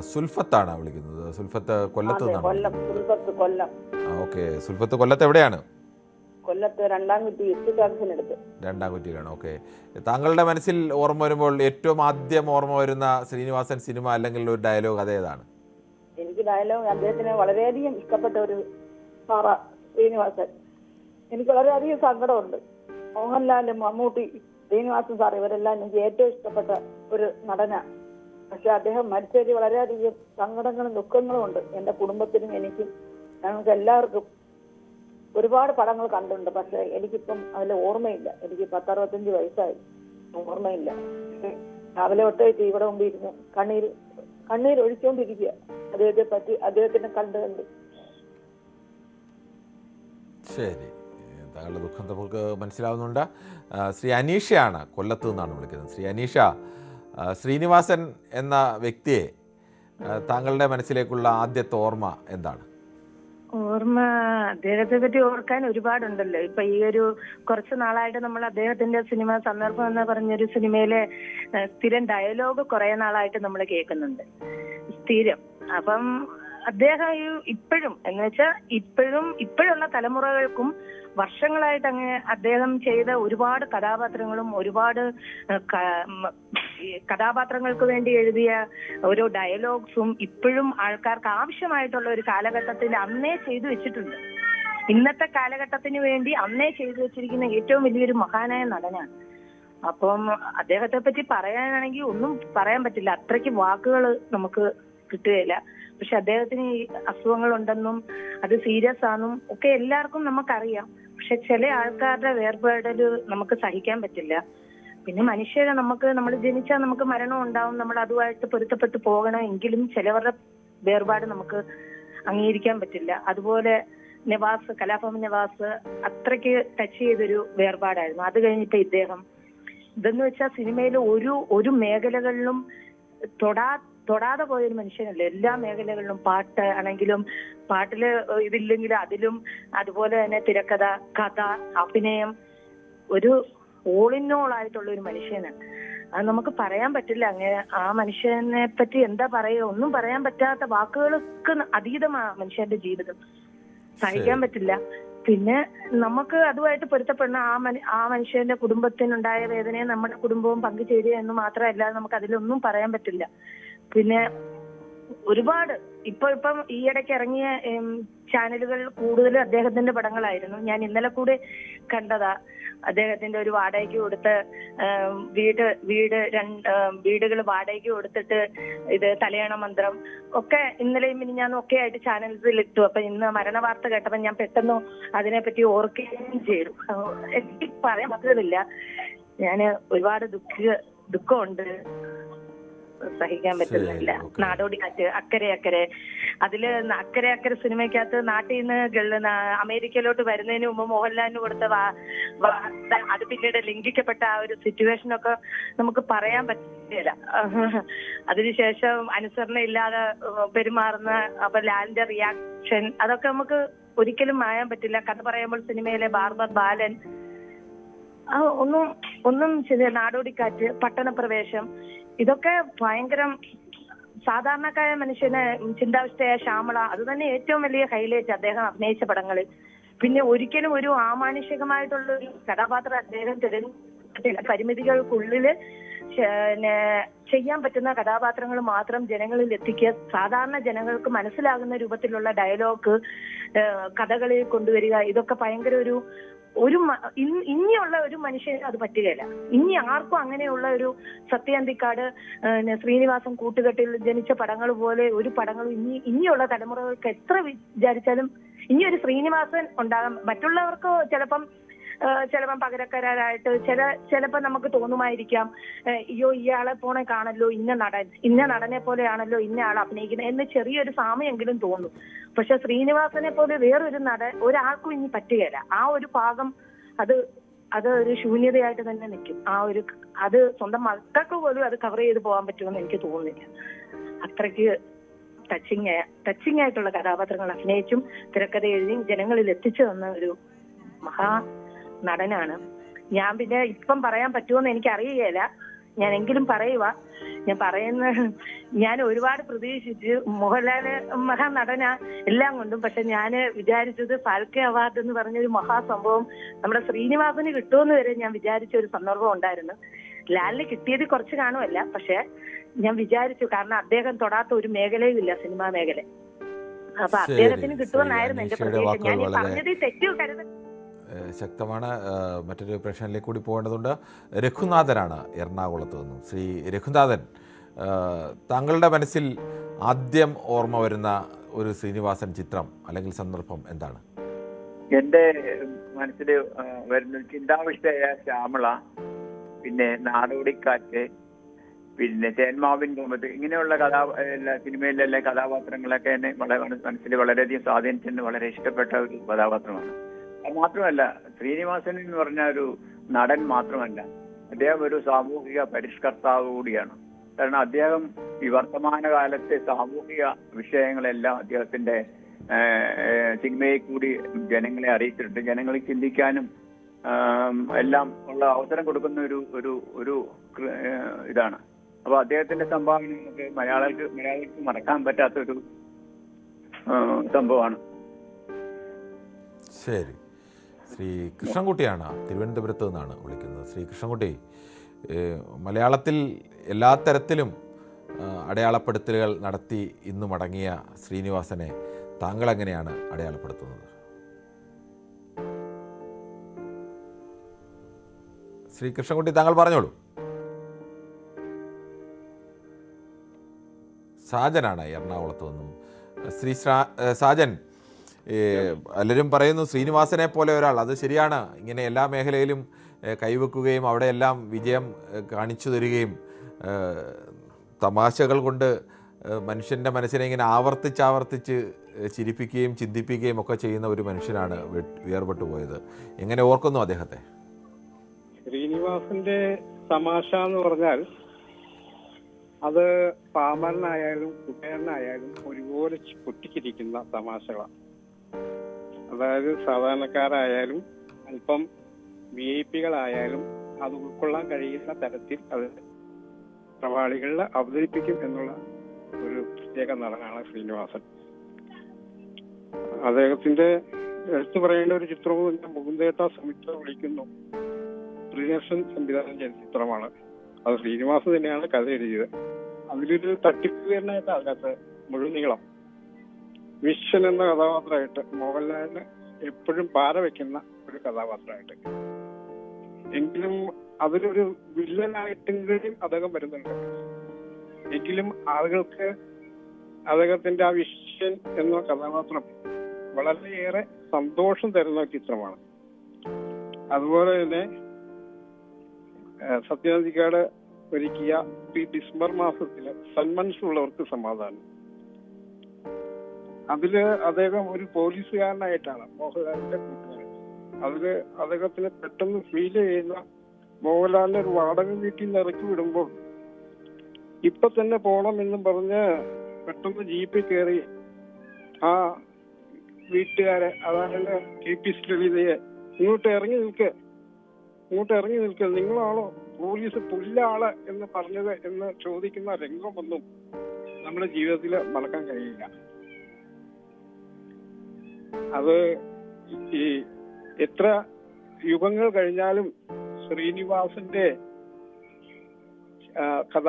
സുൽഫത്താണ് വിളിക്കുന്നത് സുൽഫത്ത് കൊല്ലത്ത് കൊല്ലം സുൽഫത്ത് കൊല്ലം. ഓക്കെ. സുൽഫത്ത് കൊല്ലത്ത് എവിടെയാണ്? കൊല്ലത്ത് രണ്ടാം കുറ്റി ജംഗ്ഷനടുത്ത് രണ്ടാം കുറ്റിയിലാണ് ഓക്കെ. താങ്കളുടെ മനസ്സിൽ ഓർമ്മ വരുമ്പോൾ ഏറ്റവും ആദ്യം ഓർമ്മ വരുന്ന ശ്രീനിവാസൻ സിനിമ അല്ലെങ്കിൽ ഒരു ഡയലോഗ് അതേതാണ് എനിക്ക് ഡയലോഗ് അദ്ദേഹത്തിന് വളരെയധികം ഇഷ്ടപ്പെട്ട ഒരു സാറ ശ്രീനിവാസൻ. എനിക്ക് വളരെയധികം സങ്കടമുണ്ട്. മോഹൻലാലും മമ്മൂട്ടി ശ്രീനിവാസൻ സാർ ഇവരെല്ലാം എനിക്ക് ഏറ്റവും ഇഷ്ടപ്പെട്ട ഒരു നടനാണ് പക്ഷെ അദ്ദേഹം മരിച്ചതിൽ വളരെയധികം സങ്കടങ്ങളും ദുഃഖങ്ങളും ഉണ്ട്. എന്റെ കുടുംബത്തിനും എനിക്കും ഞങ്ങൾക്ക് എല്ലാവർക്കും ഒരുപാട് പടങ്ങൾ കണ്ടിട്ടുണ്ട്. പക്ഷെ എനിക്കിപ്പം അതിൽ ഓർമ്മയില്ല. എനിക്ക് പത്തറുപത്തഞ്ച് വയസ്സായി. ഓർമ്മയില്ല. രാവിലെ തൊട്ടേക്ക് ഇവിടെ മുമ്പ് ഇരുന്നു കണ്ണീര് കണ്ണീർ ഒഴിച്ചുകൊണ്ടിരിക്കുക അദ്ദേഹത്തെ പറ്റി അദ്ദേഹത്തിനെ കണ്ട് കണ്ട്. ശരി. താങ്കളുടെ ദുഃഖം നമുക്ക് മനസ്സിലാവുന്നുണ്ട്. ശ്രീ അനീഷയാണ് കൊല്ലത്ത് നിന്നാണ് വിളിക്കുന്നത്. ശ്രീ അനീഷ ശ്രീനിവാസൻ എന്ന വ്യക്തിയെ താങ്കളുടെ മനസ്സിലേക്കുള്ള ആദ്യത്തെ ഓർമ്മ എന്താണ്? ഓർമ്മ അദ്ദേഹത്തെ പറ്റി ഓർക്കാൻ ഒരുപാടുണ്ടല്ലോ. ഇപ്പൊ ഈ ഒരു കുറച്ച് നാളായിട്ട് നമ്മൾ അദ്ദേഹത്തിന്റെ സിനിമ സന്ദർഭം എന്ന് പറഞ്ഞൊരു സിനിമയിലെ സ്ഥിരം ഡയലോഗ് കുറെ നാളായിട്ട് നമ്മൾ കേൾക്കുന്നുണ്ട്. സ്ഥിരം. അപ്പം അദ്ദേഹം ഇപ്പോഴും എന്ന് വെച്ചാൽ ഇപ്പോഴും ഇപ്പോഴുള്ള തലമുറകൾക്കും വർഷങ്ങളായിട്ട് അങ്ങ് അദ്ദേഹം ചെയ്ത ഒരുപാട് കഥാപാത്രങ്ങളും ഒരുപാട് കഥാപാത്രങ്ങൾക്ക് വേണ്ടി എഴുതിയ ഓരോ ഡയലോഗ്സും ഇപ്പോഴും ആൾക്കാർക്ക് ആവശ്യമായിട്ടുള്ള ഒരു കാലഘട്ടത്തിൽ അന്നേ ചെയ്തു വെച്ചിട്ടുണ്ട്. ഇന്നത്തെ കാലഘട്ടത്തിന് വേണ്ടി അന്നേ ചെയ്തു വെച്ചിരിക്കുന്ന ഏറ്റവും വലിയൊരു മഹാനായ നടനാണ്. അപ്പം അദ്ദേഹത്തെ പറ്റി പറയാനാണെങ്കിൽ ഒന്നും പറയാൻ പറ്റില്ല. അത്രയ്ക്ക് വാക്കുകൾ നമുക്ക് കിട്ടുകയില്ല. പക്ഷെ അദ്ദേഹത്തിന് അസുഖങ്ങളുണ്ടെന്നും അത് സീരിയസ് ആണെന്നും ഒക്കെ എല്ലാവർക്കും നമുക്കറിയാം. പക്ഷെ ചില ആൾക്കാരുടെ വേർപാടൽ നമുക്ക് സഹിക്കാൻ പറ്റില്ല. പിന്നെ മനുഷ്യരെ നമുക്ക് നമ്മൾ ജനിച്ചാൽ നമുക്ക് മരണം ഉണ്ടാവും. നമ്മൾ അതുമായിട്ട് പൊരുത്തപ്പെട്ട് പോകണം എങ്കിലും ചിലവരുടെ വേർപാട് നമുക്ക് അംഗീകരിക്കാൻ പറ്റില്ല. അതുപോലെ നവാസ് കലാഭവൻ നവാസ് അത്രയ്ക്ക് ടച്ച് ചെയ്തൊരു വേർപാടായിരുന്നു. അത് കഴിഞ്ഞിട്ട് ഇദ്ദേഹം ഇതെന്ന് വെച്ചാൽ സിനിമയിൽ ഒരു ഒരു മേഖലകളിലും തൊടാ തൊടാതെ പോയൊരു മനുഷ്യനല്ല? എല്ലാ മേഖലകളിലും പാട്ട് ആണെങ്കിലും പാട്ടിൽ ഇതില്ലെങ്കിൽ അതിലും അതുപോലെ തന്നെ തിരക്കഥ കഥ അഭിനയം ഒരു ഓൾ ഇൻ ഓൾ ആയിട്ടുള്ള ഒരു മനുഷ്യനാണ്. അത് നമുക്ക് പറയാൻ പറ്റില്ല. അങ്ങനെ ആ മനുഷ്യനെ പറ്റി എന്താ പറയുക? ഒന്നും പറയാൻ പറ്റാത്ത വാക്കുകൾക്ക് അതീതമാ മനുഷ്യന്റെ ജീവിതം. സഹിക്കാൻ പറ്റില്ല. പിന്നെ നമുക്ക് അതുമായിട്ട് പൊരുത്തപ്പെടുന്ന ആ മനു ആ മനുഷ്യന്റെ കുടുംബത്തിനുണ്ടായ വേദനയെ നമ്മുടെ കുടുംബവും പങ്കുചേരുക എന്ന് മാത്രമല്ല നമുക്ക് അതിലൊന്നും പറയാൻ പറ്റില്ല. പിന്നെ ഒരുപാട് ഇപ്പൊ ഇപ്പം ഇടയ്ക്ക് ഇറങ്ങിയ ചാനലുകൾ കൂടുതലും അദ്ദേഹത്തിന്റെ പടങ്ങളായിരുന്നു. ഞാൻ ഇന്നലെ കൂടെ കണ്ടതാ. അദ്ദേഹത്തിന്റെ ഒരു വാടകയ്ക്ക് കൊടുത്ത് വീട് വീട് രണ്ട് വീടുകൾ വാടകയ്ക്ക് കൊടുത്തിട്ട് ഇത് തലയണ മന്ത്രം ഒക്കെ ഇന്നലെയും ഇനി ഞാൻ ഒക്കെ ആയിട്ട് ചാനൽസിൽ ഇട്ടു. അപ്പൊ ഇന്ന് മരണ വാർത്ത കേട്ടപ്പോ ഞാൻ പെട്ടെന്ന് അതിനെപ്പറ്റി ഓർക്കുകയും ചെയ്തു. എനിക്ക് പറയാൻ പറ്റുന്നില്ല ഞാൻ ഒരുപാട് ദുഃഖ ദുഃഖമുണ്ട്. സഹിക്കാൻ പറ്റുന്നില്ല. നാടോടി കാറ്റ് അക്കരെ അക്കരെ. അതിൽ അക്കരെ അക്കരെ സിനിമയ്ക്കകത്ത് നാട്ടിൽ നിന്ന് അമേരിക്കയിലോട്ട് വരുന്നതിന് മുമ്പ് മോഹൻലാലിന് കൊടുത്ത വാർത്ത അത് പിന്നീട് ലംഘിക്കപ്പെട്ട ആ ഒരു സിറ്റുവേഷൻ ഒക്കെ നമുക്ക് പറയാൻ പറ്റില്ല. അതിനുശേഷം അനുസരണ ഇല്ലാതെ പെരുമാറുന്ന അപ്പൊ ലാലിന്റെ റിയാക്ഷൻ അതൊക്കെ നമുക്ക് ഒരിക്കലും മായാൻ പറ്റില്ല. കഥ പറയുമ്പോൾ സിനിമയിലെ ബാർബർ ബാലൻ ഒന്നും ഒന്നും ശരി നാടോടിക്കാറ്റ് പട്ടണപ്രവേശം ഇതൊക്കെ ഭയങ്കരം സാധാരണക്കാരായ മനുഷ്യന് ചിന്താവിഷ്ടയായ ശ്യാമള അത് തന്നെ ഏറ്റവും വലിയ ഹൈലൈറ്റ് അദ്ദേഹം അഭിനയിച്ച പടങ്ങളിൽ പിന്നെ ഒരിക്കലും ഒരു ആമാനുഷികമായിട്ടുള്ള ഒരു കഥാപാത്രം അദ്ദേഹം തിരഞ്ഞെടുത്തില്ല പരിമിതികൾക്കുള്ളിൽ ചെ- ചെയ്യാൻ പറ്റുന്ന കഥാപാത്രങ്ങൾ മാത്രം ജനങ്ങളിൽ എത്തിക്കുക. സാധാരണ ജനങ്ങൾക്ക് മനസ്സിലാകുന്ന രൂപത്തിലുള്ള ഡയലോഗ് കഥകളിൽ കൊണ്ടുവരിക ഇതൊക്കെ ഭയങ്കര ഒരു ഒരു ഇനിയുള്ള ഒരു മനുഷ്യന് അത് പറ്റുകയില്ല. ഇനി ആർക്കും അങ്ങനെയുള്ള ഒരു സത്യന്തിക്കാട് ശ്രീനിവാസം കൂട്ടുകെട്ടിൽ ജനിച്ച പടങ്ങൾ പോലെ ഒരു പടങ്ങളും ഇനി ഇനിയുള്ള തലമുറകൾക്ക് എത്ര വിചാരിച്ചാലും ഇനി ഒരു ശ്രീനിവാസൻ ഉണ്ടാകാം. മറ്റുള്ളവർക്ക് ചിലപ്പം ചിലപ്പം പകരക്കാരായിട്ട് ചില ചിലപ്പോൾ നമുക്ക് തോന്നുമായിരിക്കാം അയ്യോ ഇയാളെ പോണെ കാണല്ലോ ഇന്ന നടൻ ഇന്ന നടനെ പോലെയാണല്ലോ ഇന്ന ആൾ അഭിനയിക്കുന്നത് എന്ന് ചെറിയൊരു സാമ്യമെങ്കിലും തോന്നും. പക്ഷെ ശ്രീനിവാസനെ പോലെ വേറൊരു നടൻ ഒരാൾക്കും ഇനി പറ്റുകയില്ല ആ ഒരു ഭാഗം അത് അത് ഒരു ശൂന്യതയായിട്ട് തന്നെ നിൽക്കും. ആ ഒരു അത് സ്വന്തം മക്കൾക്ക് പോലും അത് കവർ ചെയ്ത് പോകാൻ പറ്റുമെന്ന് എനിക്ക് തോന്നുന്നില്ല. അത്രയ്ക്ക് ടച്ചിങ് ടച്ചിങ് ആയിട്ടുള്ള കഥാപാത്രങ്ങൾ അഭിനയിച്ചും തിരക്കഥ എഴുതിയും ജനങ്ങളിൽ എത്തിച്ചു തന്ന ഒരു മഹാ നടനാണ്. ഞാൻ പിന്നെ ഇപ്പം പറയാൻ പറ്റുമെന്ന് എനിക്ക് അറിയുകയില്ല ഞാൻ എങ്കിലും പറയുക ഞാൻ പറയുന്ന ഞാൻ ഒരുപാട് പ്രതീക്ഷിച്ച് മഹാ നടന എല്ലാം കൊണ്ടും. പക്ഷെ ഞാൻ വിചാരിച്ചത് ഫാൽക്കെ അവാർഡ് എന്ന് പറഞ്ഞ പറഞ്ഞൊരു മഹാസംഭവം നമ്മുടെ ശ്രീനിവാസന് കിട്ടുമെന്ന് വരെ ഞാൻ വിചാരിച്ച ഒരു സന്ദർഭം ഉണ്ടായിരുന്നു. ലാലിന് കിട്ടിയത് കുറച്ച് കാണുമല്ല പക്ഷെ ഞാൻ വിചാരിച്ചു കാരണം അദ്ദേഹം തൊടാത്ത ഒരു മേഖലയും ഇല്ല സിനിമാ മേഖല. അപ്പൊ അദ്ദേഹത്തിന്. കിട്ടുമെന്നായിരുന്നു എന്റെ പ്രതീക്ഷ. ഞാൻ പറഞ്ഞത് തെറ്റു കരുത ഏഹ് ശക്തമാണ്. മറ്റൊരു പ്രശ്നത്തിലേക്ക് കൂടി പോകേണ്ടതുണ്ട്. രഘുനാഥനാണ് എറണാകുളത്ത് നിന്നും. ശ്രീ രഘുനാഥൻ താങ്കളുടെ മനസ്സിൽ ആദ്യം ഓർമ്മ വരുന്ന ഒരു ശ്രീനിവാസൻ ചിത്രം അല്ലെങ്കിൽ സന്ദർഭം എന്താണ്? എന്റെ മനസ്സിൽ വരുന്ന ചിന്താവിഷ്ടയായ ശ്യാമള പിന്നെ നാടോടിക്കാറ്റ് പിന്നെ തേന്മാവിൻ കുമ്പത്ത് ഇങ്ങനെയുള്ള കഥാ എല്ലാ സിനിമയിലെ കഥാപാത്രങ്ങളൊക്കെ എന്നെ വളരെ മനസ്സിൽ വളരെയധികം സ്വാധീനിച്ചെന്ന് വളരെ ഇഷ്ടപ്പെട്ട ഒരു കഥാപാത്രമാണ്. മാത്രമല്ല ശ്രീനിവാസൻ എന്ന് പറഞ്ഞ ഒരു നടൻ മാത്രമല്ല അദ്ദേഹം ഒരു സാമൂഹിക പരിഷ്കർത്താവ് കൂടിയാണ്. കാരണം അദ്ദേഹം ഈ വർത്തമാന കാലത്തെ സാമൂഹിക വിഷയങ്ങളെല്ലാം അദ്ദേഹത്തിന്റെ ഏഹ്, കൂടി ജനങ്ങളെ അറിയിച്ചിട്ടുണ്ട്. ജനങ്ങളെ ചിന്തിക്കാനും എല്ലാം ഉള്ള അവസരം കൊടുക്കുന്ന ഒരു ഒരു ഒരു ഇതാണ്. അപ്പൊ അദ്ദേഹത്തിന്റെ സംഭാവന നമുക്ക് മലയാളികൾക്ക് മലയാളികൾക്ക് മറക്കാൻ പറ്റാത്ത ഒരു ഏഹ്, സംഭവമാണ്. ശരി. ശ്രീ കൃഷ്ണൻകുട്ടിയാണ് തിരുവനന്തപുരത്ത് നിന്നാണ് വിളിക്കുന്നത്. ശ്രീ കൃഷ്ണൻകുട്ടി മലയാളത്തിൽ എല്ലാ തരത്തിലും അടയാളപ്പെടുത്തലുകൾ നടത്തി ഇന്ന് മടങ്ങിയ ശ്രീനിവാസനെ താങ്കൾ എങ്ങനെയാണ് അടയാളപ്പെടുത്തുന്നത്? ശ്രീ കൃഷ്ണൻകുട്ടി താങ്കൾ പറഞ്ഞോളൂ. സാജനാണ് എറണാകുളത്ത് നിന്നും. ശ്രീ സാജൻ പലരും പറയുന്നു ശ്രീനിവാസനെ പോലെ ഒരാൾ. അത് ശരിയാണ്. ഇങ്ങനെ എല്ലാ മേഖലയിലും കൈവെക്കുകയും അവിടെയെല്ലാം വിജയം കാണിച്ചു തരികയും തമാശകൾ കൊണ്ട് മനുഷ്യന്റെ മനസ്സിനെ ഇങ്ങനെ ആവർത്തിച്ച് ആവർത്തിച്ച് ചിരിപ്പിക്കുകയും ചിന്തിപ്പിക്കുകയും ഒക്കെ ചെയ്യുന്ന ഒരു മനുഷ്യനാണ് വേർപെട്ടു പോയത്. എങ്ങനെ ഓർക്കുന്നു അദ്ദേഹത്തെ? ശ്രീനിവാസന്റെ തമാശ എന്ന് പറഞ്ഞാൽ അത് പാമരനായാലും കുട്ടേരനായാലും ഒരുപോലെ പൊട്ടിച്ചിരിക്കുന്ന തമാശകളാണ്. അതായത് സാധാരണക്കാരായാലും അല്പം വി ഐ പികളായാലും അത് ഉൾക്കൊള്ളാൻ കഴിയുന്ന തരത്തിൽ അത് പ്രവാളികളിൽ അവതരിപ്പിക്കും എന്നുള്ള ഒരു പ്രത്യേക നടനാണ് ശ്രീനിവാസൻ. അദ്ദേഹത്തിന്റെ എടുത്തു പറയേണ്ട ഒരു ചിത്രവും മുകുന്ദേട്ട സമിത്ര വിളിക്കുന്നു. പ്രിയദർശൻ സംവിധാനം ചെയ്ത ചിത്രമാണ്. അത് ശ്രീനിവാസൻ തന്നെയാണ് കഥ എഴുതിയത് അതിലൊരു തട്ടിപ്പുകാരനായിട്ട് അതിനകത്ത് മുഴുനീളം വിശ്വൻ എന്ന കഥാപാത്രമായിട്ട് മോഹൻലാലിന് എപ്പോഴും പാര വെക്കുന്ന ഒരു കഥാപാത്രമായിട്ട്. എങ്കിലും അതിലൊരു വില്ലനായിട്ടെങ്കിലും അദ്ദേഹം വരുന്നുണ്ട്. എങ്കിലും ആളുകൾക്ക് അദ്ദേഹത്തിന്റെ ആ വിശ്വൻ എന്ന കഥാപാത്രം വളരെയേറെ സന്തോഷം തരുന്ന ചിത്രമാണ്. അതുപോലെ തന്നെ സത്യനാഥിക്കാട് ഒരുക്കിയ ഡിസംബർ മാസത്തിൽ സന്മനസ്സുള്ളവർക്ക് സമാധാനം. അതിൽ അദ്ദേഹം ഒരു പോലീസുകാരനായിട്ടാണ് മോഹൻലാലിന്റെ കൂട്ടുകാരൻ. അതിൽ അദ്ദേഹത്തിന് പെട്ടെന്ന് ഫീൽ ചെയ്യുന്ന മോഹൻലാലിനെ ഒരു വാടക വീട്ടിൽ നിന്ന് ഇറക്കി വിടുമ്പോൾ ഇപ്പൊ തന്നെ പോണം എന്നും പറഞ്ഞ് പെട്ടെന്ന് ജീപ്പിൽ കയറി ആ വീട്ടുകാരെ അതായത് കെ പി ലളിതയെ ഇങ്ങോട്ട് ഇറങ്ങി നിൽക്ക് ഇങ്ങോട്ട് ഇറങ്ങി നിൽക്കുക നിങ്ങളാണോ പോലീസ് പുല്ലാൾ എന്ന് പറഞ്ഞത് എന്ന് ചോദിക്കുന്ന രംഗമൊന്നും നമ്മുടെ ജീവിതത്തിൽ മറക്കാൻ കഴിയില്ല. അത് ഈ എത്ര യുഗങ്ങൾ കഴിഞ്ഞാലും ശ്രീനിവാസന്റെ കഥ